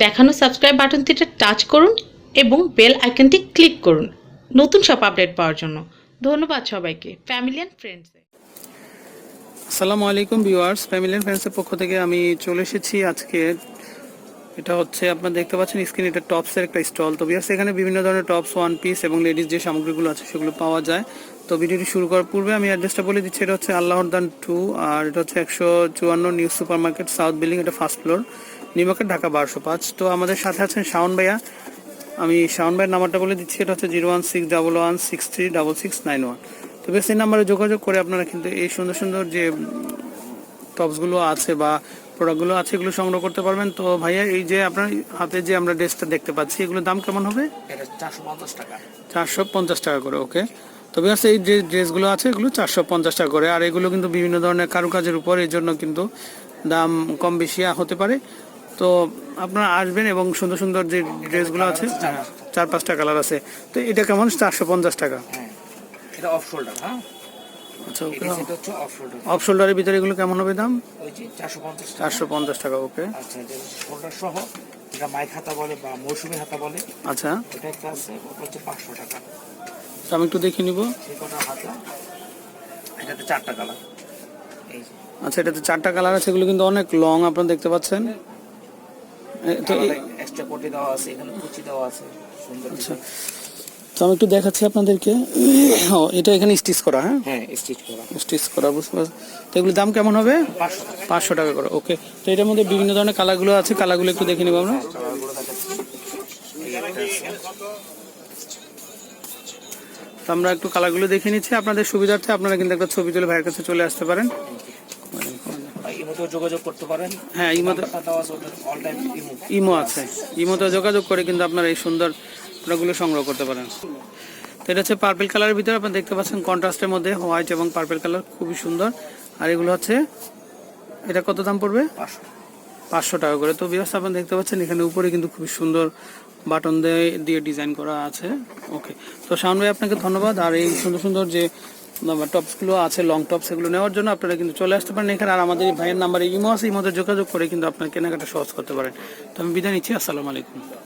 দেখানো subscribe বাটনটিতে touch করুন এবং বেল আইকনটি ক্লিক করুন। নতুন সব আপডেট পাওয়ার জন্য। ধন্যবাদ সবাইকে। ফ্যামিলি অ্যান্ড ফ্রেন্ডসে আসসালামু আলাইকুম ভিউয়ার্স। ফ্যামিলি অ্যান্ড ফ্রেন্ডসের পক্ষ থেকে আমি চলে এসেছি আজকে। এটা হচ্ছে আপনারা দেখতে পাচ্ছেন স্ক্রিন এটা টপসের একটা স্টল তো ভিউয়ার্স, এখানে বিভিন্ন ধরনের টপস ওয়ান পিস এবং লেডিস যে সামগ্রীগুলো আছে সেগুলো পাওয়া যায়। তো ভিডিওটি শুরু করার পূর্বে আমি অ্যাড্রেসটা বলে দিচ্ছি এটা হচ্ছে আল্লাহরদান টু আর এটা হচ্ছে একশো চুয়ান্ন new super market south building এটা first floor new market Dhaka বারোশো পাঁচ। তো আমাদের সাথে আছেন শাওন ভাইয়া। আমি শাওন ভাইয়ের নাম্বারটা বলে দিচ্ছি এটা হচ্ছে zero one six double one six three double six nine one. তো বেশ এই নাম্বারে যোগাযোগ করে আপনারা কিন্তু এই সুন্দর সুন্দর যে টপসগুলো আছে বা প্রোডাক্টগুলো আছে এগুলো সংগ্রহ করতে পারবেন। তো ভাইয়া এই যে আপনার হাতে যে আমরা ড্রেসটা দেখতে পাচ্ছি এগুলোর দাম কেমন হবে? চারশো পঞ্চাশ টাকা। চারশো পঞ্চাশ টাকা করে ওকে। তবে আছে এই যে ড্রেসগুলো আছে এগুলো চারশো পঞ্চাশ টাকা করে। আর এগুলো কিন্তু বিভিন্ন ধরনের কারুকাজের উপর এই জন্য কিন্তু দাম কম বেশি হতে পারে। তো আপনারা আসবেন এবং সুন্দর সুন্দর যে ড্রেসগুলো আছে চার পাঁচটা কালার আছে। তো এটা কেমন? চারশো পঞ্চাশ টাকা। হ্যাঁ এটা অফ শোল্ডার হ্যাঁ? আচ্ছা অফ শোল্ডারের ভিতরে এগুলো কেমন হবে দাম? চারশো পঞ্চাশ টাকা। ওকে। আচ্ছা শোল্ডার সহ এটা মাইক হাতা বলে বা মৌসুমি হাতা বলে। আচ্ছা। এটা একটা আছে পাঁচশো টাকা। আমি একটু দেখে নিব। এটাতে চারটা কালার আচ্ছা এটাতে চারটা কালার আছে এগুলো কিন্তু অনেক লং আপনারা দেখতে পাচ্ছেন। তো এক্সট্রা কোটি দেওয়া আছে এখানে কুচি দেওয়া আছে সুন্দর আচ্ছা। তো আমি একটু দেখাচ্ছি আপনাদেরকে। এটা এখানে স্টিচ করা হ্যাঁ? হ্যাঁ স্টিচ করা। স্টিচ করা বুঝতে পারছি তো এগুলোর দাম কেমন হবে? পাঁচশো টাকা। পাঁচশো টাকা করে ওকে তো এটার মধ্যে বিভিন্ন ধরনের কালারগুলো আছে কালারগুলো একটু দেখে নেব আমরা। তো আমরা একটু কালারগুলো দেখে নিচ্ছি। আপনাদের সুবিধার্থে আপনারা কিন্তু একটা ছবি তুলে ভাইয়ের কাছে চলে আসতে পারেন। যোগাযোগ করতে পারেন। হ্যাঁ ইমো। ইমো আছে। ইমোতে যোগাযোগ করে কিন্তু আপনারা এই সুন্দর প্রোডাক্টগুলো সংগ্রহ করতে পারেন। তো এটা হচ্ছে পার্পেল কালারের ভিতরে আপনারা দেখতে পাচ্ছেন কন্ট্রাস্টের মধ্যে হোয়াইট এবং পার্পেল কালার খুবই সুন্দর। আর এগুলো হচ্ছে এটা কত দাম পড়বে? পাঁচশো টাকা করে। তো ব্যবস্থা আপনারা দেখতে পাচ্ছেন, এখানে উপরে কিন্তু খুবই সুন্দর বাটন দিয়ে ডিজাইন করা আছে। ওকে তো শাওন ভাই, আপনাকে ধন্যবাদ। আর এই সুন্দর সুন্দর যে টপসগুলো আছে লং টপস এগুলো নেওয়ার জন্য আপনারা কিন্তু চলে আসতে পারেন এখানে। আর আমাদের ভাইয়ের নাম্বারে ইমো আছে ইমোতে যোগাযোগ করে কিন্তু আপনার কেনাকাটা সহজ করতে পারেন। তো আমি বিদায় নিচ্ছি। আসসালামু আলাইকুম।